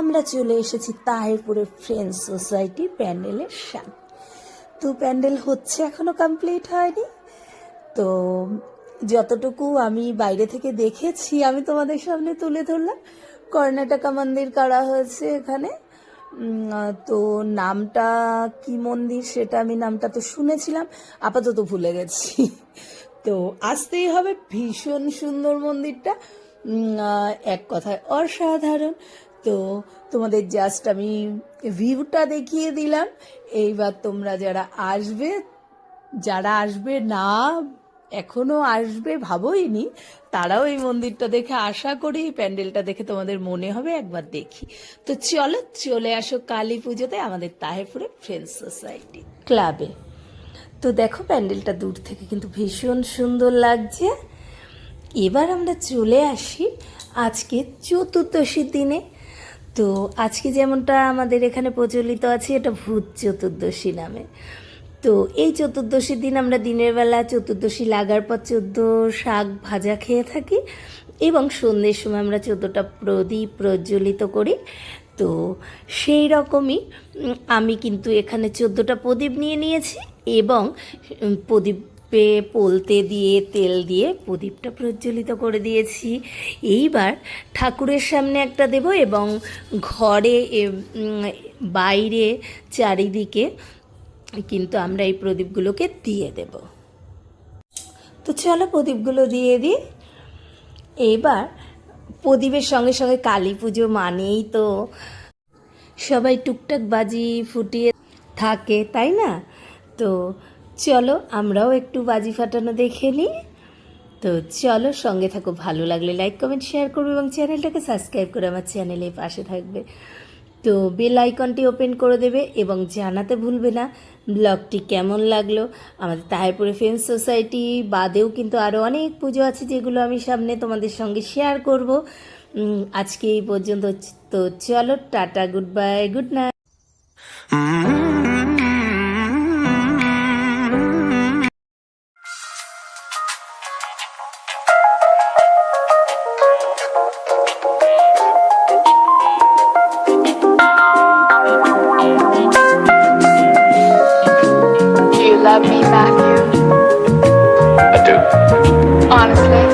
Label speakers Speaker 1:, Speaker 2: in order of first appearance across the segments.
Speaker 1: আমরা চলে এসেছি তাহিরপুরের ফ্রেন্ডস সোসাইটি প্যান্ডেলের সামনে। তো প্যান্ডেল হচ্ছে এখনও কমপ্লিট হয়নি। তো যতটুকু আমি বাইরে থেকে দেখেছি, আমি তোমাদের সামনে তুলে ধরলাম। কর্ণাটকা মন্দির করা হয়েছে এখানে। তো নামটা কি মন্দির সেটা আমি নামটা তো শুনেছিলাম, আপাতত ভুলে গেছি। তো আসতেই হবে ভীষণ সুন্দর মন্দিরটা। এক কথায় অসাধারণ। তো তোমাদের জাস্ট আমি ভিউটা দেখিয়ে দিলাম। এইবার তোমরা যারা আসবে যারা আসবে না, এখনও আসবে, ভাবোইনি, তারাও এই মন্দিরটা দেখে আশা করি, এই প্যান্ডেলটা দেখে তোমাদের মনে হবে, একবার দেখি। তো চলো, চলে আসো কালী পুজোতে আমাদের তাহেপুরে ফ্রেন্ডস সোসাইটি ক্লাবে তো দেখো প্যান্ডেলটা দূর থেকে কিন্তু ভীষণ সুন্দর লাগছে। এবার আমরা চলে আসি আজকে চতুর্দশীর দিনে। তো আজকে যেমনটা আমাদের এখানে প্রচলিত আছে এটা ভূত চতুর্দশী নামে। তো এই চতুর্দশীর দিন আমরা দিনের বেলা চতুর্দশী লাগার পর চোদ্দ শাক ভাজা খেয়ে থাকি এবং সন্ধ্যের সময় আমরা চোদ্দোটা প্রদীপ প্রজ্বলিত করি। তো সেই রকমই আমি কিন্তু এখানে চোদ্দোটা প্রদীপ নিয়ে নিয়েছি এবং উম, প্রদীপে পোলতে দিয়ে, তেল দিয়ে প্রদীপটা প্রজ্বলিত করে দিয়েছি। এইবার ঠাকুরের সামনে একটা দেব এবং ঘরে বাইরে চারিদিকে কিন্তু আমরা এই প্রদীপগুলোকে দিয়ে দেব। তো চলো প্রদীপগুলো দিয়ে দিই। এবার প্রদীপের সঙ্গে সঙ্গে কালী পুজো মানেই তো সবাই টুকটাক বাজি ফুটিয়ে থাকে, তাই না? তো চলো আমরাও একটু বাজি ফাটানো দেখে নিই তো চলো সঙ্গে থাকো, ভালো লাগলে লাইক কমেন্ট শেয়ার করবে এবং চ্যানেলটাকে সাবস্ক্রাইব করে আমার চ্যানেলে পাশে থাকবে। তো বেল আইকনটি ওপেন করে দেবে এবং জানাতে ভুলবে না ব্লগটি কেমন লাগল। আমাদের তাহেরপুরে ফ্রেন্ডস সোসাইটি বাদেও কিন্তু আরও অনেক পুজো আছে যেগুলো আমি সামনে তোমাদের সঙ্গে শেয়ার করব। আজকে এই পর্যন্ত, তো চলো tata good bye good night
Speaker 2: love me, Matthew?
Speaker 3: I do.
Speaker 2: Honestly?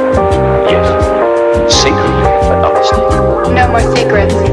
Speaker 3: Yes. Secretly, but honestly.
Speaker 2: No more secrets.